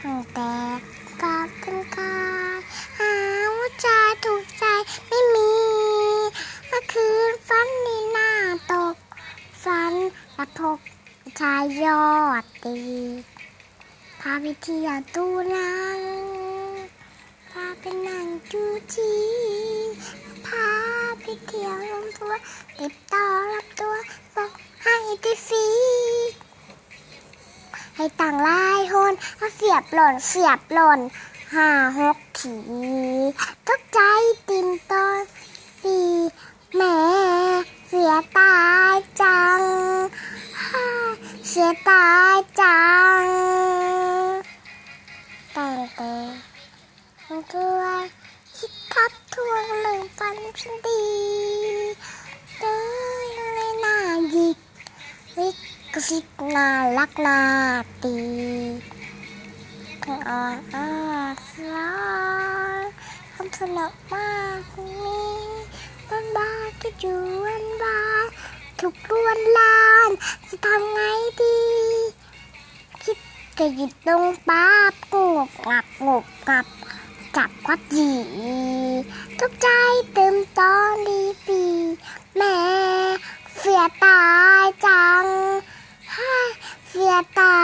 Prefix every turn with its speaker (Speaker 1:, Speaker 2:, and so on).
Speaker 1: แต่กอบกันกาหาวุจาถูกใจไม่มีเมื่อคืนฝันนีหน้าตกฝันระพกชายยอดดีพาไปเที่ยวตู้นังพาไปนั่งจูจีพาไปเที่ยวลมตัวติดต่อรับตัวส่งให้ที่ฟี ให้ต่างไลายโหนเอาเสียบหล่นเสียบหล่นห้าหกทีตกใจติมตอนสี่แม่เสียตายจังฮ่าเสียตายจังแต่แต่ตัวคิดทับทวงหนึ่งฟันฉันดี ก็อยู่วันบ้านถูกรวนลานจะทำไงดีคิดจะหยิบลงป๊าบงบงับงบงับจับควัดจีทุกใจเติมตอนดีปีแม่เสียตา ยจั